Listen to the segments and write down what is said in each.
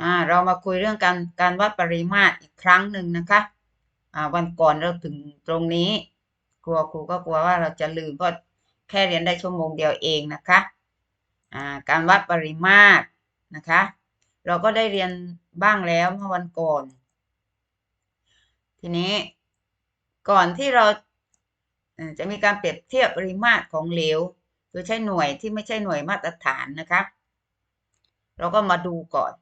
อ่าเรามาคุยเรื่องการการวัดปริมาตรอีกครั้งหนึ่งนะคะอ่าวันก่อนเราถึงตรงนี้ กลัวครูก็กลัวว่าเราจะลืมเพราะแค่เรียนได้ชั่วโมงเดียวเองนะคะอ่าการวัดปริมาตรนะคะ เราก็ได้เรียนบ้างแล้วเมื่อวันก่อน ทีนี้ก่อนที่เราจะมีการเปรียบเทียบปริมาตรของเหลวโดยใช้หน่วยที่ไม่ใช่หน่วยมาตรฐานนะคะ เราก็มาดูก่อน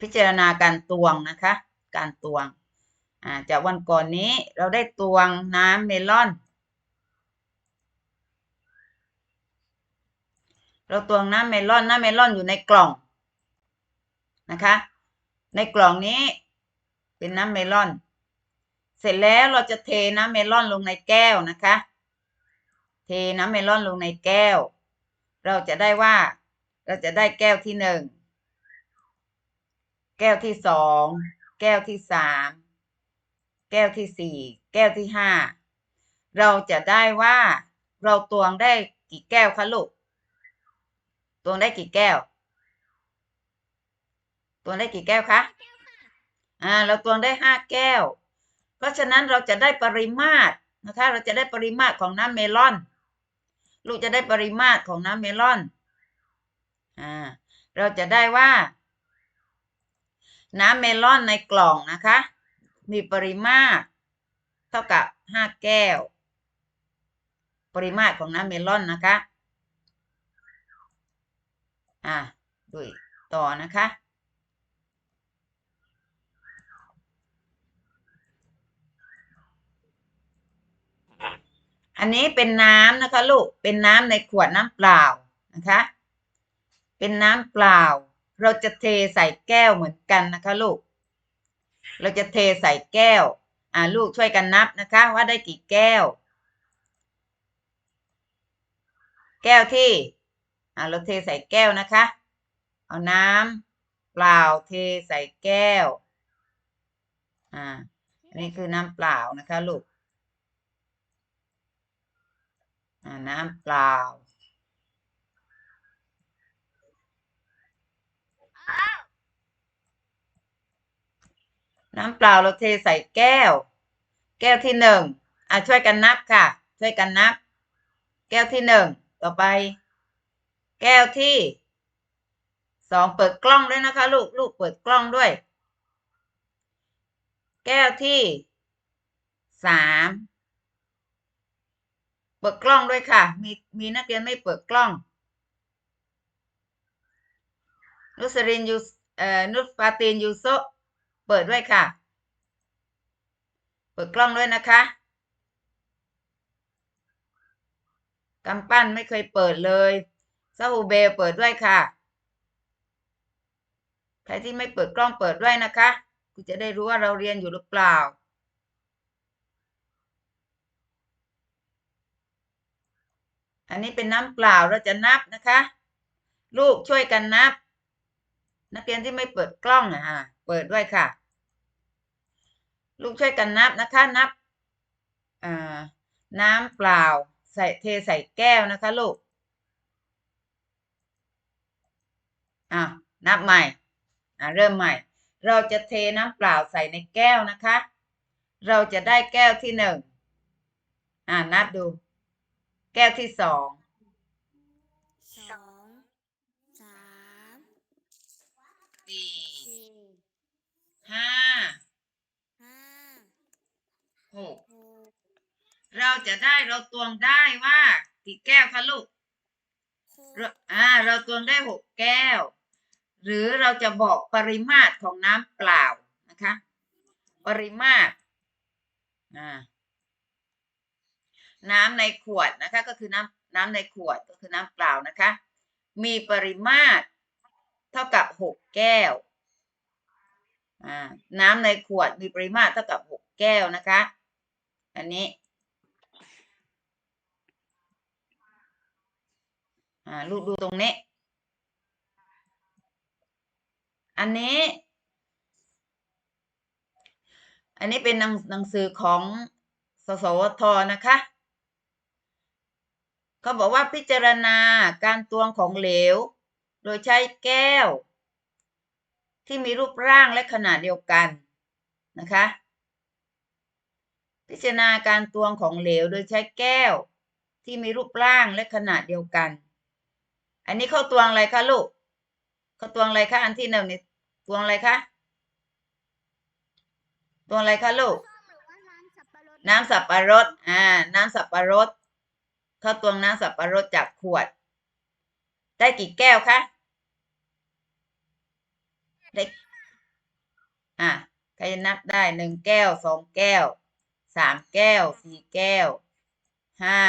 พิจารณาการตวงนะคะ การตวงจากวันก่อนนี้เราได้ตวงน้ำเมลอน เราตวงน้ำเมลอนน้ำเมลอนอยู่ในกล่องนะคะ ในกล่องนี้เป็นน้ำเมลอน เสร็จแล้วเราจะเทน้ำเมลอนลงในแก้วนะคะ เทน้ำเมลอนลงในแก้ว เราจะได้ว่าเราจะได้แก้วที่หนึ่ง แก้วที่สองแก้วที่สามแก้วที่สี่แก้วที่ห้าเราจะได้ว่าเราตวงได้กี่แก้วคะลูกตวงได้กี่แก้ว ตวงได้กี่แก้วคะอ่าเราตวงได้ห้าแก้ว เพราะฉะนั้นเราจะได้ปริมาตรนะคะ เราจะได้ปริมาตรของน้ำเมลอน ลูกจะได้ปริมาตรของน้ำเมลอนอ่าเราจะได้ว่า น้ำเมลอนในกล่องนะคะ มีปริมาตร เท่ากับห้าแก้ว ปริมาตรของน้ำเมลอนนะคะ อ่าดูต่อนะคะอันนี้เป็นน้ำนะคะลูก เป็นน้ำในขวดน้ำเปล่านะคะ เป็นน้ำเปล่า เราจะเทใส่แก้วเหมือนกันนะคะลูก เราจะเทใส่แก้ว อ่าลูกช่วยกันนับนะคะ ว่าได้กี่แก้ว แก้วที่ อ่าเราเทใส่แก้วนะคะ เอาน้ำเปล่าเทใส่แก้ว อ่าอันนี้คือน้ำเปล่านะคะลูก อ่าน้ำเปล่า น้ำเปล่าเราเทใส่แก้ว แก้วที่หนึ่งอะช่วยกันนับค่ะ ช่วยกันนับ แก้วที่หนึ่งต่อไป แก้วที่สองเปิดกล้องด้วยนะคะ ลูกลูกเปิดกล้องด้วย แก้วที่สามเปิดกล้องด้วยค่ะ มีมีนักเรียนไม่เปิดกล้องนุสรินยูเอ่อนุสฟาตินยูโซ เปิดด้วยค่ะ เปิดกล้องด้วยนะคะกำปั้นไม่เคยเปิดเลยซาฮูเบเปิดด้วยค่ะ ใครที่ไม่เปิดกล้องเปิดด้วยนะคะคุณจะได้รู้ว่าเราเรียนอยู่หรือเปล่า อันนี้เป็นน้ำเปล่าเราจะนับนะคะ ลูกช่วยกันนับ นักเรียนที่ไม่เปิดกล้องอะ เปิดด้วยค่ะ ลูกช่วยกันนับนะคะนับอ่าน้ำเปล่าใส่เทใส่แก้วนะคะลูกอ่านับใหม่อ่าเริ่มใหม่ เราจะเทน้ำเปล่าใส่ในแก้วนะคะ เราจะได้แก้วที่หนึ่งอ่านับดู แก้วที่สองสองสามสี่สี่ ห้าห้าหกหกเราจะได้เราตวงได้ว่ากี่แก้วคะลูกหกเราอ่า เราตวงได้หกแก้ว หรือเราจะบอกปริมาตรของน้ำเปล่านะคะ ปริมาตรอ่าน้ำในขวดนะคะ ก็คือน้ำน้ำในขวดก็คือน้ำเปล่านะคะ มีปริมาตร เท่ากับหกแก้วอ่า น้ำในขวดมีปริมาตรเท่ากับหกแก้วนะคะ อันนี้อ่าลูกดูตรงนี้ อันนี้ อันนี้เป็นหนังหนังสือของสสวทนะคะเขาบอกว่าพิจารณาการตวงของเหลว โดยใช้แก้ว ที่มีรูปร่างและขนาดเดียวกันนะคะ พิจารณาการตวงของเหลวโดยใช้แก้ว ที่มีรูปร่างและขนาดเดียวกัน อันนี้เขาตวงอะไรคะลูกเขาตวงอะไรคะอันที่หนึ่งนี่ตวงอะไรคะตวงอะไรคะลูกน้ำสับปะรดน้ำสับปะรดอ่า น้ำสับปะรดเขาตวงน้ำสับปะรดจากขวด ได้กี่แก้วคะ ได้อะใครจะนับได้หนึ่งแก้วสองแก้วสามแก้วสี่แก้วห้า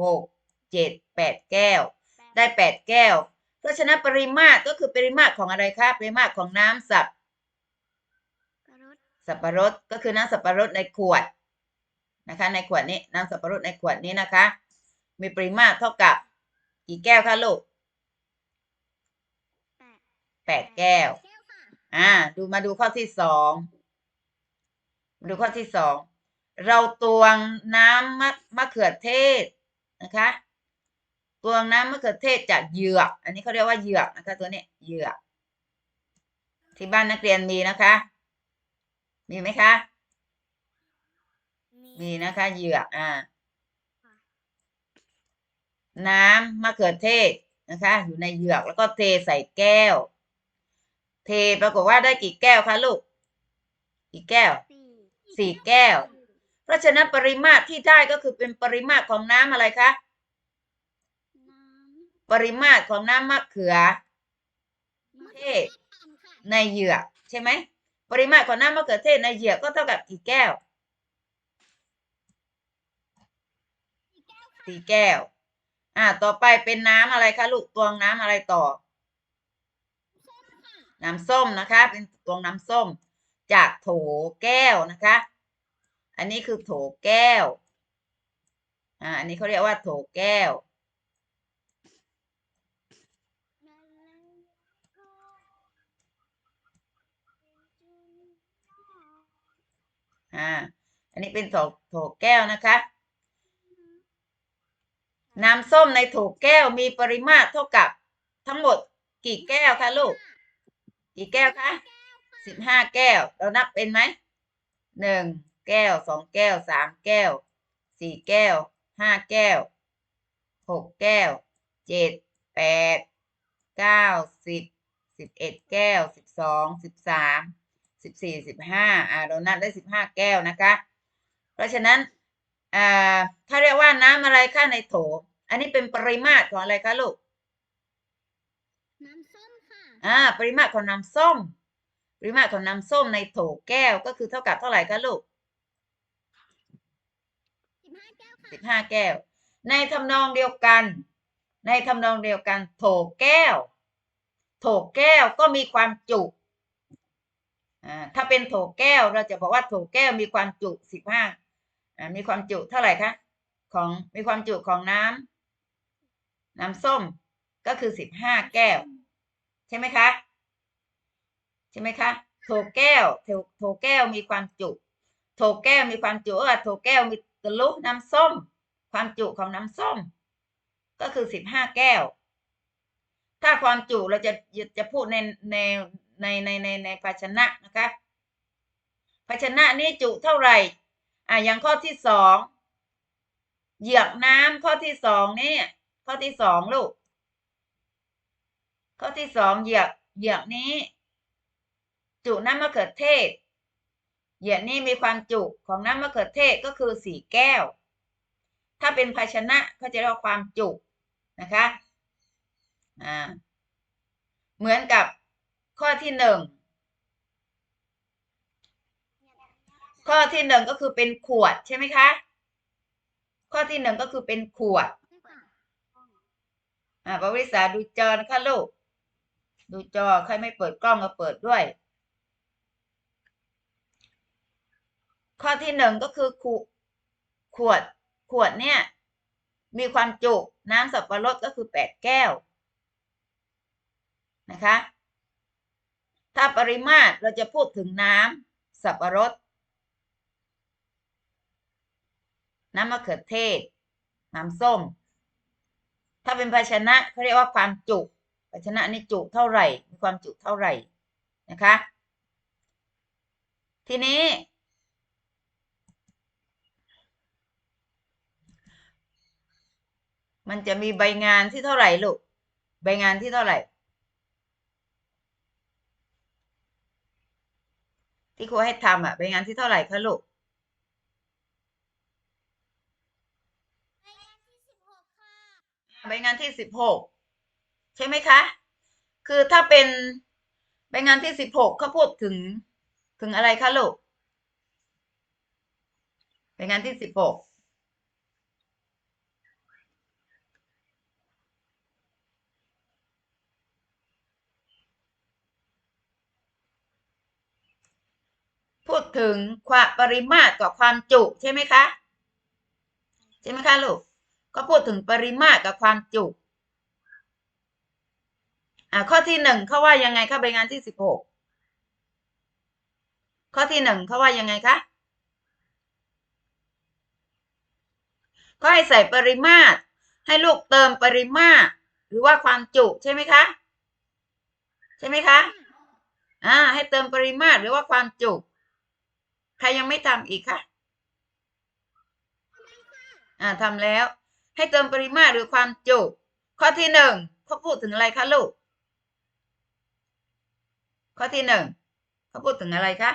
หกเจ็ดแปดแก้ว ได้แปดแก้ว เพราะฉะนั้นปริมาตรก็คือปริมาตรของอะไรคะปริมาตรของน้ำสับปะรดสับปะรดก็คือน้ำสับปะรดในขวดนะคะ ในขวดนี้น้ำสับปะรดในขวดนี้นะคะ มีปริมาตรเท่ากับกี่แก้วคะลูกแปดแปดแก้วแก้วค่ะ อ่า ดูมาดูข้อที่สองมาดูข้อที่สองเราตวงน้ำมะมะเขือเทศนะคะตวงน้ำมะเขือเทศจากเหยือก อันนี้เขาเรียกว่าเหยือกนะคะ ตัวนี้เหยือก ที่บ้านนักเรียนมีนะคะ มีไหมคะ มีนะคะเหยือกอ่า น้ำมะเขือเทศนะคะ อยู่ในเหยือกแล้วก็เทใส่แก้ว เทปรากฏว่าได้กี่แก้วคะลูก กี่แก้วสี่สี่แก้ว เพราะฉะนั้นปริมาตรที่ได้ก็คือเป็นปริมาตรของน้ำอะไรคะน้ปริมาตรของน้ำมะเขือำเทศในเหยือกใช่ไหม ปริมาตรของน้ำมะเขือเทศในเหยือกก็เท่ากับกี่แก้ว สี่แก้ว อ่า ต่อไปเป็นน้ำอะไรคะลูก ตวงน้ำอะไรต่อ น้ำส้มนะคะ เป็นตวงน้ำส้ม จากโถแก้วนะคะ อันนี้คือโถแก้วอ่าอันนี้เขาเรียกว่าโถแก้ว อ่า อันนี้เป็นโถโถแก้วนะคะน้ำส้มในโถแก้วมีปริมาตรเท่ากับทั้งหมดกี่แก้วคะลูก กี่แก้วคะสิบห้าแก้ว เรานับเป็นไหมหนึ่งแก้วสองแก้วสามแก้วสี่แก้วห้าแก้วหกแก้วเจ็ดแปดเก้าสิบสิบเอ็ดแก้วสิบสองสิบสามสิบสี่สิบห้าอ่าเรานับได้สิบห้าแก้วนะคะ เพราะฉะนั้นอ่าถ้าเรียกว่าน้ำอะไรคะในโถ อันนี้เป็นปริมาตรของอะไรคะลูก น้ำส้ม อ่าปริมาตรของน้ำส้ม ปริมาตรของน้ำส้มในโถแก้วก็คือเท่ากับเท่าไหร่คะลูกสิบห้าแก้วค่ะสิบห้าแก้ว ในทำนองเดียวกัน ในทำนองเดียวกัน โถแก้ว โถแก้วก็มีความจุอ่าถ้าเป็นโถแก้วเราจะบอกว่าโถแก้วมีความจุสิบห้าอ่ามีความจุเท่าไหร่คะของมีความจุของน้ำน้ำส้มก็คือสิบห้าแก้ว ใช่ไหมคะ ใช่ไหมคะ โถแก้วโถโถแก้วมีความจุโถแก้วมีความจุเออโถแก้วมีตะลุน้ำส้ม ความจุของน้ำส้ม ก็คือสิบห้าแก้ว ถ้าความจุเราจะจะพูดในในในในในในภาชนะนะคะ ภาชนะนี้จุเท่าไหร่อะอย่างข้อที่สองเหยือกน้ำข้อที่สองนี่ข้อที่สองลูก ข้อที่สองเหยือกเหยือกนี้ จุน้ำมะเขือเทศ เหยือกนี้มีความจุของน้ำมะเขือเทศก็คือสี่แก้ว ถ้าเป็นภาชนะเขาจะเรียกว่าความจุนะคะอ่าเหมือนกับข้อที่หนึ่งข้อที่หนึ่งก็คือเป็นขวดใช่ไหมคะ ข้อที่หนึ่งก็คือเป็นขวด อ่าปวิสาดูจอนะคะลูก ดูจอใครไม่เปิดกล้องก็เปิดด้วย ข้อที่หนึ่งก็คือขวขวดขวดเนี่ย มีความจุน้ำสับปะรดก็คือแปดแก้วนะคะ ถ้าปริมาตรเราจะพูดถึงน้ำสับปะรด น้ำมะเขือเทศ น้ำส้ม ถ้าเป็นภาชนะเขาเรียกว่าความจุ ภาชนะนี่จุเท่าไหร่ มีความจุเท่าไหร่นะคะ ทีนี้ มันจะมีใบงานที่เท่าไหร่ลูก ใบงานที่เท่าไหร่ ที่ครูให้ทำอะใบงานที่เท่าไหร่คะลูกใบงานที่สิบหกค่ะ ใช่ไหมคะ คือถ้าเป็นใบงานที่สิบหกเขาพูดถึงถึงอะไรคะลูกใบงานที่สิบหกพูดถึงความปริมาตรกับความจุใช่ไหมคะ ใช่ไหมคะลูกก็พูดถึงปริมาตรกับความจุ อ่าข้อที่หนึ่งเขาว่ายังไงคะใบงานที่สิบหกข้อที่หนึ่งเขาว่ายังไงคะก็ให้ใส่ปริมาตร ให้ลูกเติมปริมาตร หรือว่าความจุใช่ไหมคะ ใช่ไหมคะอ่าให้เติมปริมาตรหรือว่าความจุใครยังไม่ทำอีกคะอ่าทำแล้ว ให้เติมปริมาตรหรือความจุ ข้อที่หนึ่งเขาพูดถึงอะไรคะลูก ข้อที่หนึ่งเขาพูดถึงอะไรคะ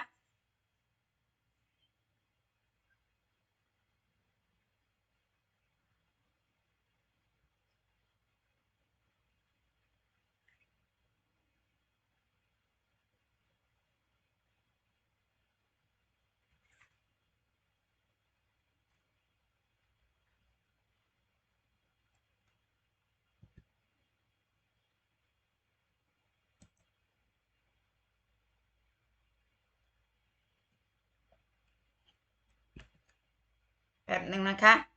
แบบหนึ่งนะคะ